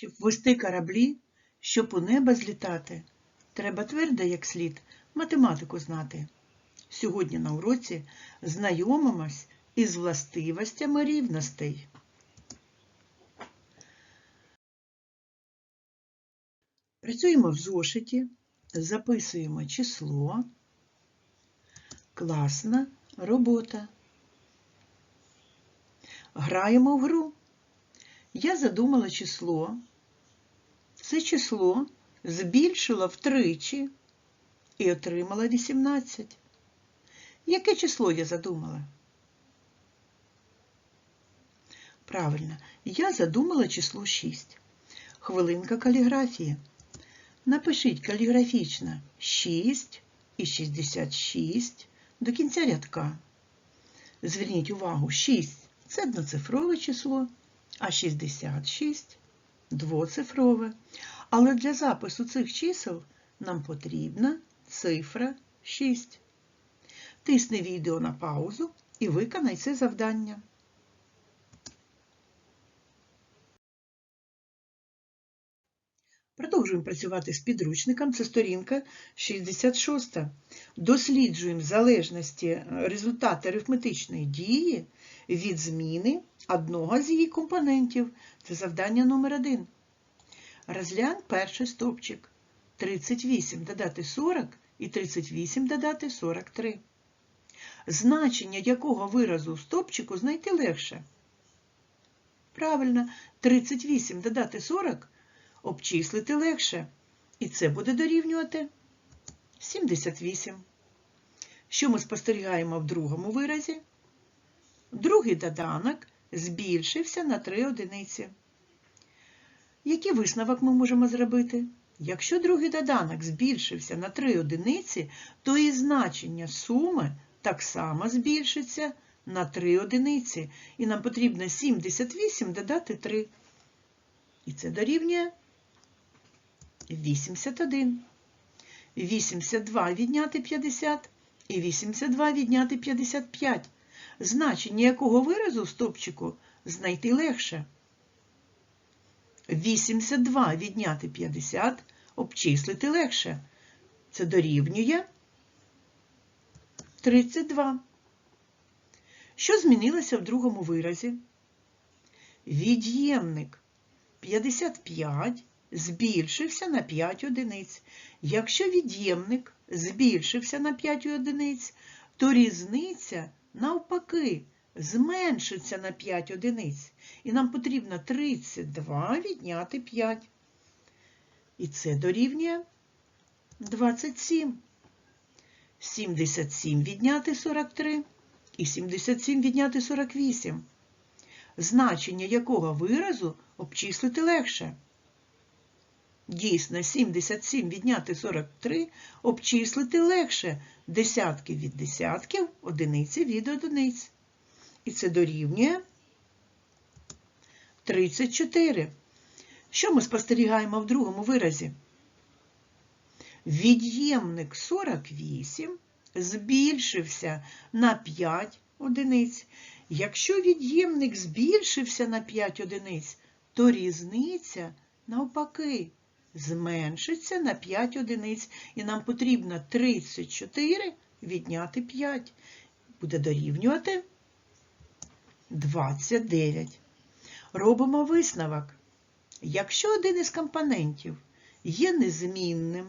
Щоб вести кораблі, щоб у небо злітати, треба твердо, як слід, математику знати. Сьогодні на уроці знайомимось із властивостями рівностей. Працюємо в зошиті, записуємо число. Класна робота. Граємо в гру. Я задумала число. Це число збільшила втричі і отримала 18. Яке число я задумала? Правильно, я задумала число 6. Хвилинка каліграфії. Напишіть каліграфічно 6 і 66 до кінця рядка. Зверніть увагу, 6 це одноцифрове число, а 66 двоцифрове. Але для запису цих чисел нам потрібна цифра 6. Тисни відео на паузу і виконай це завдання. Продовжуємо працювати з підручником. Це сторінка 66. Досліджуємо залежності результату арифметичної дії від зміни одного з її компонентів. Це завдання номер 1. Розглянь перший стовпчик. 38 додати 40 і 38 додати 43. Значення якого виразу в стовпчику знайти легше? Правильно, 38 додати 40 обчислити легше. І це буде дорівнювати 78. Що ми спостерігаємо в другому виразі? Другий доданок збільшився на 3 одиниці. Який висновок ми можемо зробити? Якщо другий доданок збільшився на 3 одиниці, то і значення суми так само збільшиться на 3 одиниці. І нам потрібно 78 додати 3. І це дорівнює 81. 82 відняти 50 і 82 відняти 55. Значення якого виразу в стопчику знайти легше. 82 відняти 50 обчислити легше. Це дорівнює 32. Що змінилося в другому виразі? Від'ємник 55 збільшився на 5 одиниць. Якщо від'ємник збільшився на 5 одиниць, то різниця навпаки зменшиться на 5 одиниць. І нам потрібно 32 відняти 5. І це дорівнює 27. 77 відняти 43 і 77 відняти 48. Значення якого виразу обчислити легше. Дійсно, 77 відняти 43 обчислити легше десятки від десятків, одиниці від одиниць. І це дорівнює 34. Що ми спостерігаємо в другому виразі? Від'ємник 48 збільшився на 5 одиниць. Якщо від'ємник збільшився на 5 одиниць, то різниця навпаки зменшиться на 5 одиниць. І нам потрібно 34 відняти 5. Буде дорівнювати 29. Робимо висновок. Якщо один із компонентів є незмінним,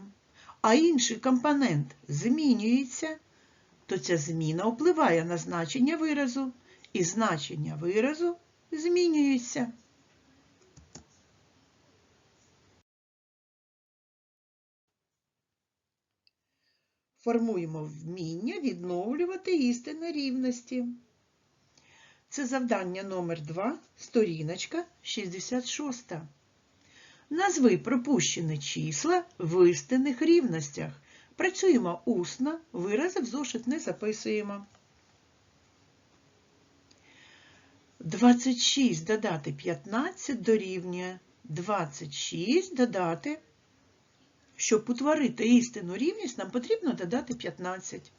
а інший компонент змінюється, то ця зміна впливає на значення виразу, і значення виразу змінюється. Формуємо вміння відновлювати істини рівності. Це завдання номер 2, сторіночка 66. Назви пропущені числа в істинних рівностях. Працюємо усно, вирази в зошит не записуємо. 26 додати 15 дорівнює 26 додати. Щоб утворити істинну рівність, нам потрібно додати 15.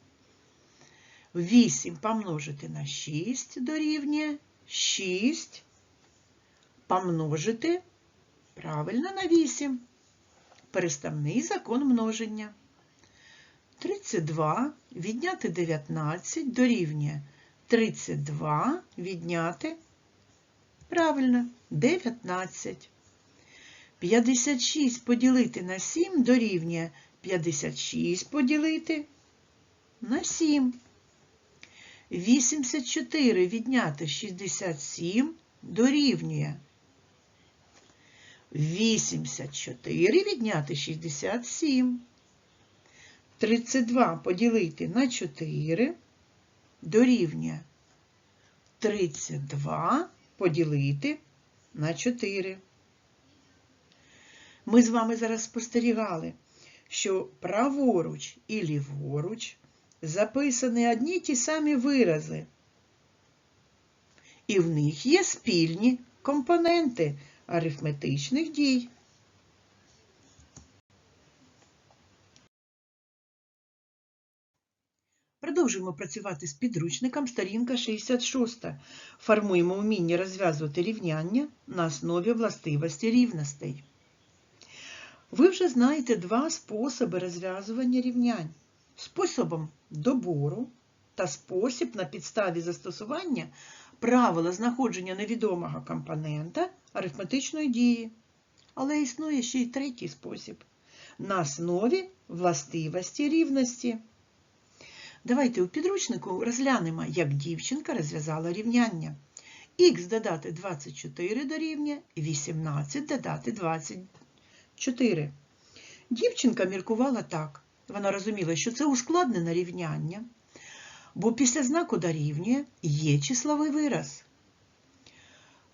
8 помножити на 6 дорівнює 6 помножити Правильно на 8. Переставний закон множення. 32 відняти 19 дорівнює 32 відняти. Правильно, 19. 56 поділити на 7 дорівнює 56 поділити на 7. 84 відняти 67 дорівнює 84 відняти 67. 32 поділити на 4 дорівнює 32 поділити на 4. Ми з вами зараз спостерігали, що праворуч і ліворуч записані одні ті самі вирази. І в них є спільні компоненти арифметичних дій. Продовжуємо працювати з підручником сторінка 66. Формуємо вміння розв'язувати рівняння на основі властивості рівностей. Ви вже знаєте два способи розв'язування рівнянь. Способом добору та спосіб на підставі застосування правила знаходження невідомого компонента арифметичної дії. Але існує ще й третій спосіб на основі властивості рівності. Давайте у підручнику розглянемо, як дівчинка розв'язала рівняння. Х додати 24 дорівнює 18 додати 24. Дівчинка міркувала так. Вона розуміла, що це ускладнене рівняння, бо після знаку дорівнює є числовий вираз.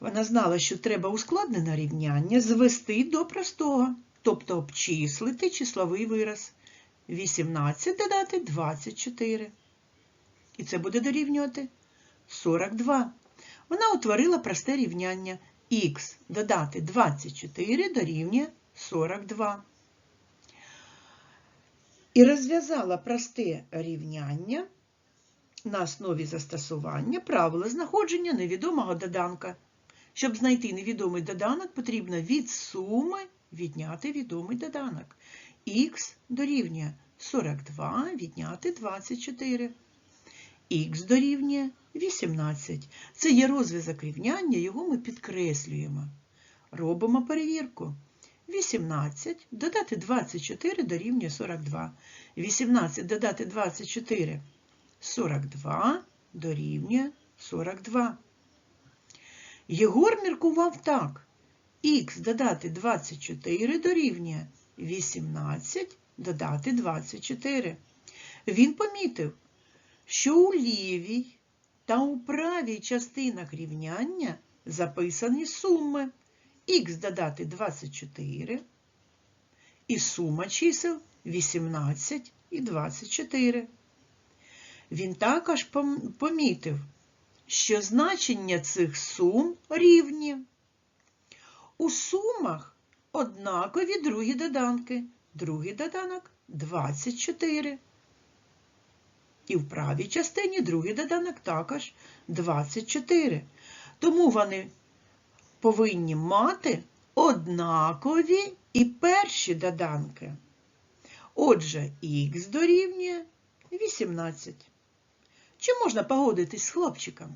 Вона знала, що треба ускладнене рівняння звести до простого, тобто обчислити числовий вираз. 18 додати 24. І це буде дорівнювати 42. Вона утворила просте рівняння х додати 24 дорівнює 42. І розв'язала просте рівняння на основі застосування правила знаходження невідомого доданка. Щоб знайти невідомий доданок, потрібно від суми відняти відомий доданок. Х дорівнює 42 відняти 24. Х дорівнює 18. Це є розв'язок рівняння, його ми підкреслюємо. Робимо перевірку. 18 додати 24 дорівнює 42. 18 додати 24 42 дорівнює 42. Єгор міркував так. Х додати 24 дорівнює 18 додати 24. Він помітив, що у лівій та у правій частинах рівняння записані суми х додати 24 і сума чисел 18 і 24. Він також помітив, що значення цих сум рівні. У сумах однакові другі доданки. Другий доданок 24. І в правій частині другий доданок також 24. Тому вони повинні мати однакові і перші доданки. Отже, х дорівнює 18. Чи можна погодитись з хлопчиком?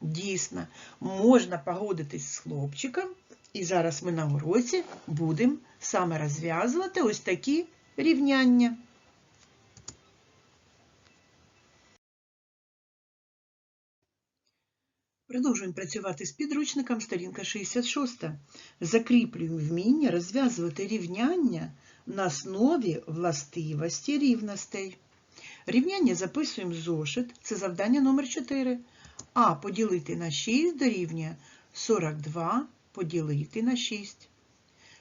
Дійсно, можна погодитись з хлопчиком, і зараз ми на уроці будемо саме розв'язувати ось такі рівняння. Продовжуємо працювати з підручником сторінка 66. Закріплюємо вміння розв'язувати рівняння на основі властивості рівностей. Рівняння записуємо в зошит, це завдання номер 4. А поділити на 6 дорівнює 42 поділити на 6.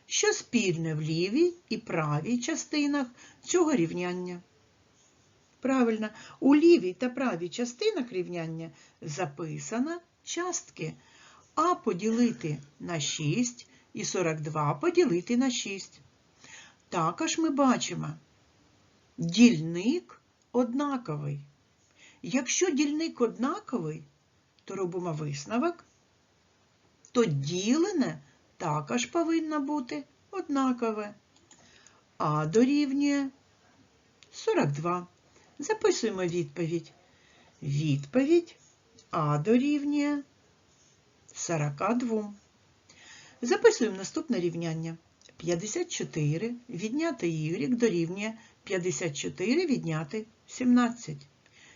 Що спільне в лівій і правій частинах цього рівняння? Правильно, у лівій та правій частинах рівняння записано частки А поділити на 6 і 42 поділити на 6. Також ми бачимо дільник однаковий. Якщо дільник однаковий, то робимо висновок, то ділене також повинно бути однакове. А дорівнює 42. Записуємо відповідь. Відповідь А дорівнює 42. Записуємо наступне рівняння. 54 відняти y дорівнює 54 відняти 17.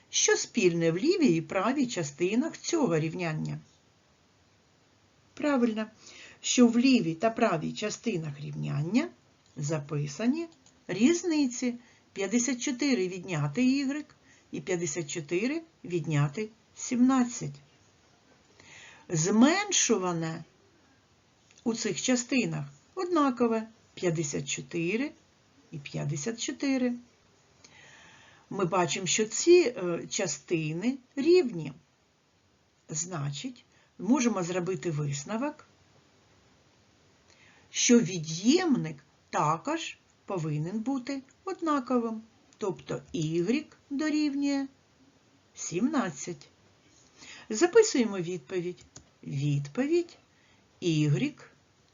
Що спільне в лівій і правій частинах цього рівняння? Правильно, що в лівій та правій частинах рівняння записані різниці 54 відняти y і 54 відняти 17. Зменшуване у цих частинах однакове 54 і 54. Ми бачимо, що ці е, частини рівні. Значить, можемо зробити висновок, що від'ємник також повинен бути однаковим. Тобто y дорівнює 17. Записуємо відповідь. Відповідь y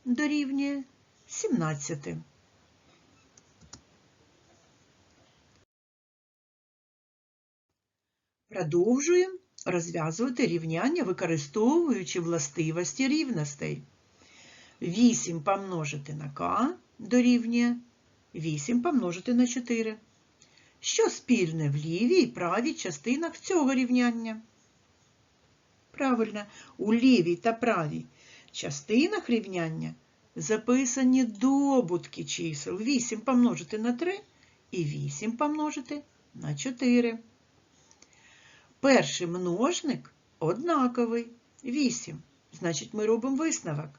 дорівнює 17. Продовжуємо розв'язувати рівняння, використовуючи властивості рівностей. 8 помножити на k дорівнює 8 помножити на 4. Що спільне в лівій і правій частинах цього рівняння? Правильно, у лівій та правій частинах рівняння записані добутки чисел 8 помножити на 3 і 8 помножити на 4. Перший множник однаковий 8. Значить, ми робимо висновок,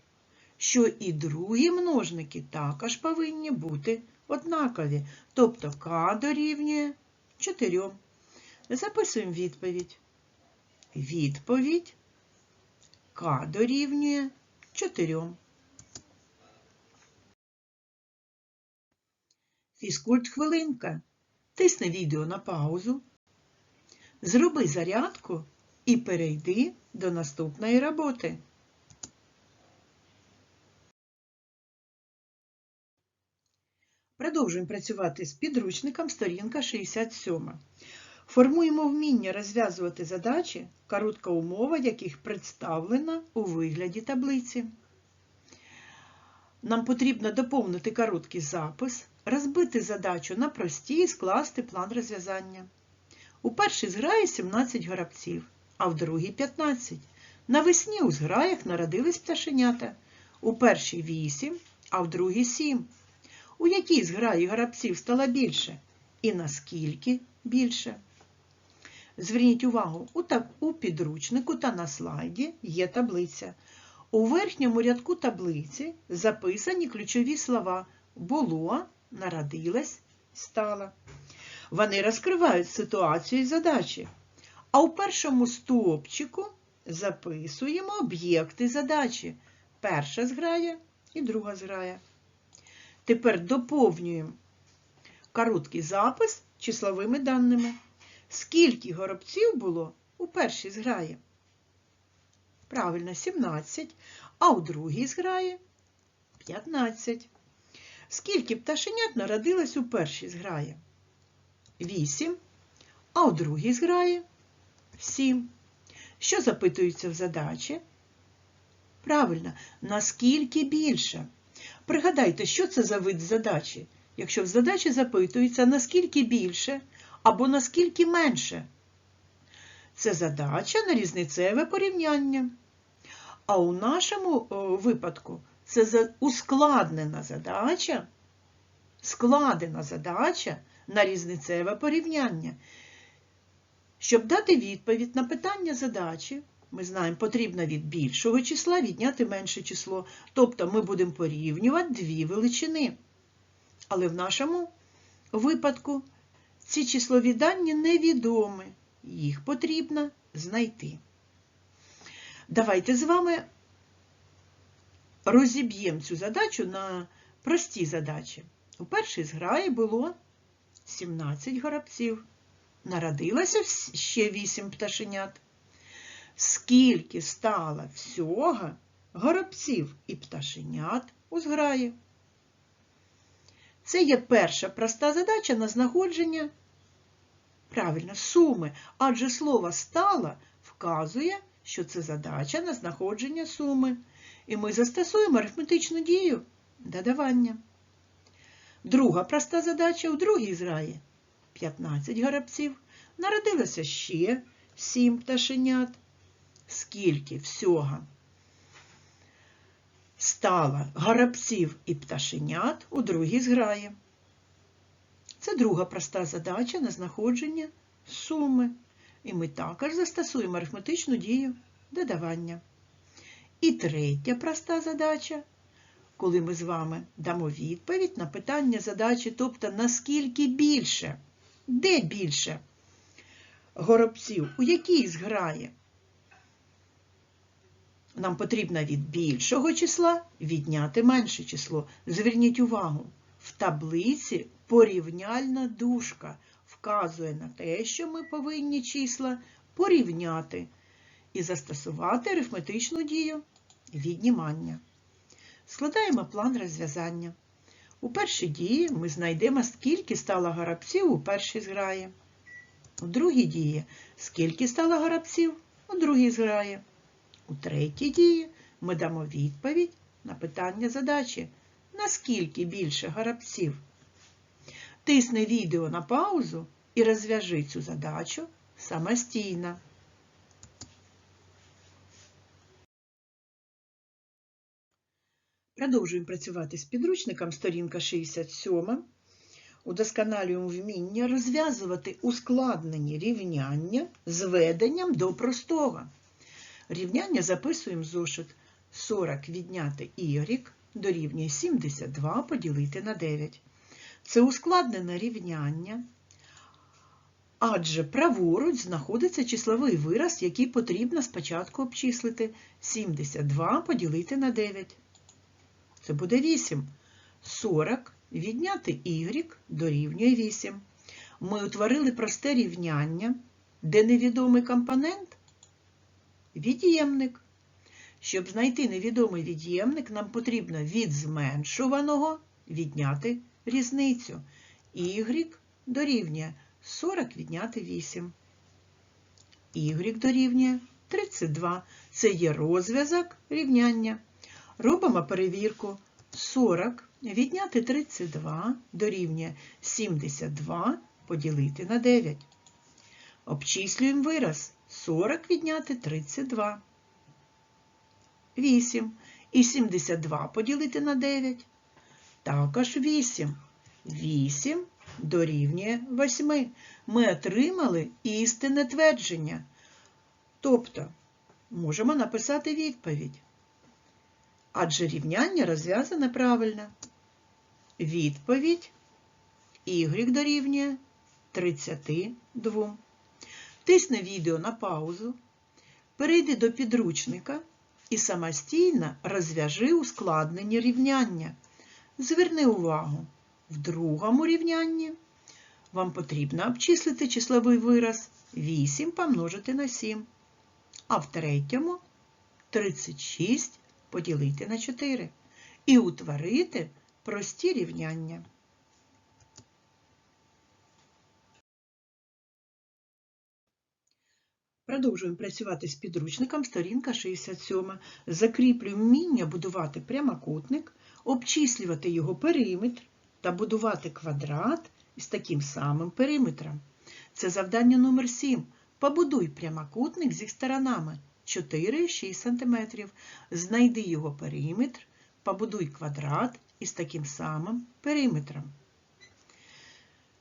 що і другі множники також повинні бути однакові. Тобто k дорівнює 4. Записуємо відповідь. Відповідь k дорівнює 4. Фізкульт хвилинка. Тисни відео на паузу. Зроби зарядку і перейди до наступної роботи. Продовжуємо працювати з підручником сторінка 67. Формуємо вміння розв'язувати задачі, коротка умова яких представлена у вигляді таблиці. Нам потрібно доповнити короткий запис, розбити задачу на прості і скласти план розв'язання. У першій зграї 17 горобців, а в другій 15. Навесні у зграях народились пташенята. У першій 8, а в другій 7. У якій зграї горобців стало більше? І наскільки більше? Зверніть увагу, у, підручнику та на слайді є таблиця. У верхньому рядку таблиці записані ключові слова було, народилась, стала. Вони розкривають ситуацію і задачі. А у першому стовпчику записуємо об'єкти задачі. Перша зграя і друга зграя. Тепер доповнюємо короткий запис числовими даними. Скільки горобців було у першій зграї? Правильно, 17, а у другій зграї 15. Скільки пташенят народилось у першій зграї? 8, а у другій зграї 7. Що запитується в задачі? Правильно, наскільки більше? Пригадайте, що це за вид задачі? Якщо в задачі запитується, наскільки більше або наскільки менше. Це задача на різницеве порівняння. А у нашому випадку це ускладнена задача, складена задача на різницеве порівняння. Щоб дати відповідь на питання задачі, ми знаємо, потрібно від більшого числа відняти менше число. Тобто ми будемо порівнювати дві величини. Але в нашому випадку ці числові дані невідомі. Їх потрібно знайти. Давайте з вами розіб'ємо цю задачу на прості задачі. У першій зграї було 17 горобців. Народилося ще 8 пташенят. Скільки стало всього горобців і пташенят у зграї. Це є перша проста задача на знаходження правильно, суми, адже слово стала вказує, що це задача на знаходження суми. І ми застосуємо арифметичну дію додавання. Друга проста задача у другій зграї. 15 горобців. Народилося ще 7 пташенят. Скільки всього стало горобців і пташенят у другій зграї. Це друга проста задача на знаходження суми. І ми також застосуємо арифметичну дію додавання. І третя проста задача, коли ми з вами дамо відповідь на питання задачі, тобто наскільки більше, де більше горобців, у якій зграї. Нам потрібно від більшого числа відняти менше число. Зверніть увагу, в таблиці порівняльна дужка вказує на те, що ми повинні числа порівняти і застосувати арифметичну дію віднімання. Складаємо план розв'язання. У першій дії ми знайдемо, скільки стало горобців у першій зграї. У другій дії, скільки стало горобців у другій зграї. У третій дії ми дамо відповідь на питання задачі, наскільки більше горобців. Тисни відео на паузу і розв'яжи цю задачу самостійно. Продовжуємо працювати з підручником, сторінка 67. Удосконалюємо вміння розв'язувати ускладнені рівняння з веденням до простого. Рівняння записуємо зошит 40 відняти y дорівнює 72 поділити на 9. Це ускладнене рівняння, адже праворуч знаходиться числовий вираз, який потрібно спочатку обчислити. 72 поділити на 9. Це буде 8. 40 відняти y дорівнює 8. Ми утворили просте рівняння, де невідомий компонент від'ємник. Щоб знайти невідомий від'ємник, нам потрібно від зменшуваного відняти різницю. Y дорівнює 40 відняти 8. Y дорівнює 32. Це є розв'язок рівняння. Робимо перевірку. 40 відняти 32 дорівнює 72 поділити на 9. Обчислюємо вираз. 40 відняти 32. 8. І 72 поділити на 9. Також 8. 8 дорівнює 8. Ми отримали істинне твердження. Тобто, можемо написати відповідь. Адже рівняння розв'язане правильно. Відповідь y дорівнює 32. Тисни відео на паузу, перейди до підручника і самостійно розв'яжи ускладнені рівняння. Зверни увагу, в другому рівнянні вам потрібно обчислити числовий вираз 8 помножити на 7, а в третьому 36 поділити на 4 і утворити прості рівняння. Продовжуємо працювати з підручником, сторінка 67. Закріплюємо вміння будувати прямокутник, обчислювати його периметр та будувати квадрат із таким самим периметром. Це завдання номер 7. Побудуй прямокутник зі сторонами 4-6 см. Знайди його периметр, побудуй квадрат із таким самим периметром.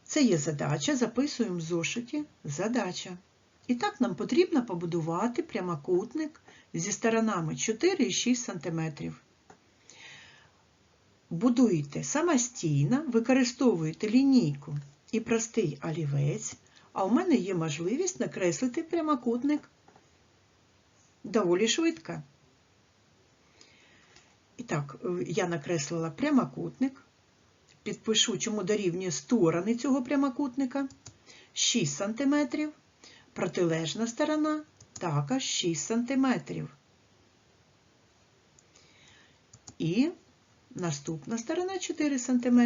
Це є задача, записуємо в зошиті задача. І так нам потрібно побудувати прямокутник зі сторонами 4 і 6 см. Будуєте самостійно, використовуєте лінійку і простий олівець, а у мене є можливість накреслити прямокутник доволі швидко. І так, я накреслила прямокутник, підпишу, чому дорівнює сторони цього прямокутника 6 см. Протилежна сторона також 6 см. І наступна сторона 4 см.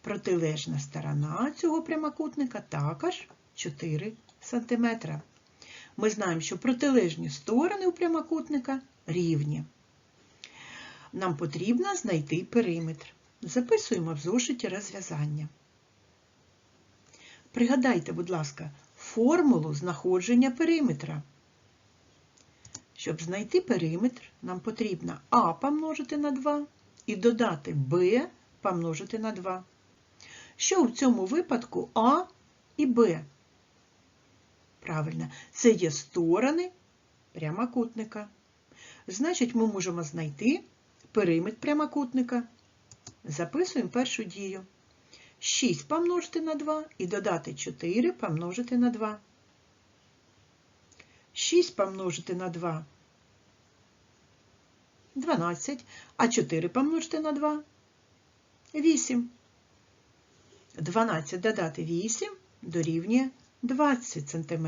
Протилежна сторона цього прямокутника також 4 см. Ми знаємо, що протилежні сторони у прямокутника рівні. Нам потрібно знайти периметр. Записуємо в зошиті розв'язання. Пригадайте, будь ласка, формулу знаходження периметра. Щоб знайти периметр, нам потрібно А помножити на 2 і додати Б помножити на 2. Що в цьому випадку А і Б? Правильно, це є сторони прямокутника. Значить, ми можемо знайти периметр прямокутника. Записуємо першу дію. 6 помножити на 2 і додати 4 помножити на 2. 6 помножити на 2 12, а 4 помножити на 2 8. 12 додати 8 дорівнює 20 см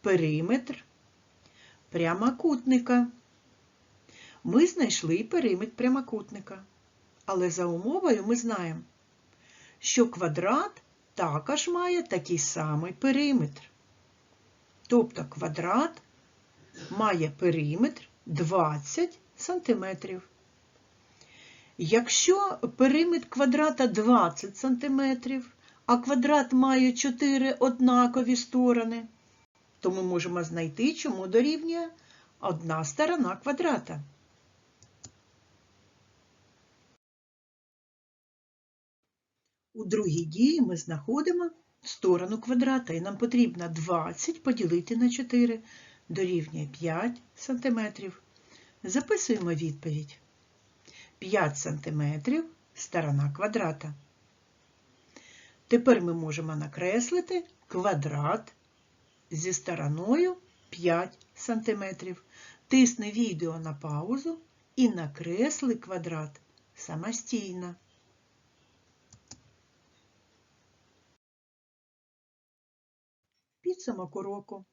периметр прямокутника. Ми знайшли периметр прямокутника, але за умовою ми знаємо, що квадрат також має такий самий периметр. Тобто квадрат має периметр 20 см. Якщо периметр квадрата 20 см, а квадрат має 4 однакові сторони, то ми можемо знайти, чому дорівнює одна сторона квадрата. У другій дії ми знаходимо сторону квадрата, і нам потрібно 20 поділити на 4, дорівнює 5 см. Записуємо відповідь. 5 см сторона квадрата. Тепер ми можемо накреслити квадрат зі стороною 5 см. Тисни відео на паузу і накресли квадрат самостійно. Підсумок уроку.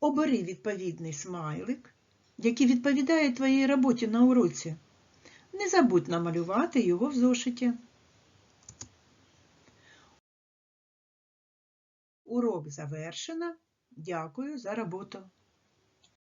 Обери відповідний смайлик, який відповідає твоїй роботі на уроці. Не забудь намалювати його в зошиті. Урок завершено. Дякую за роботу.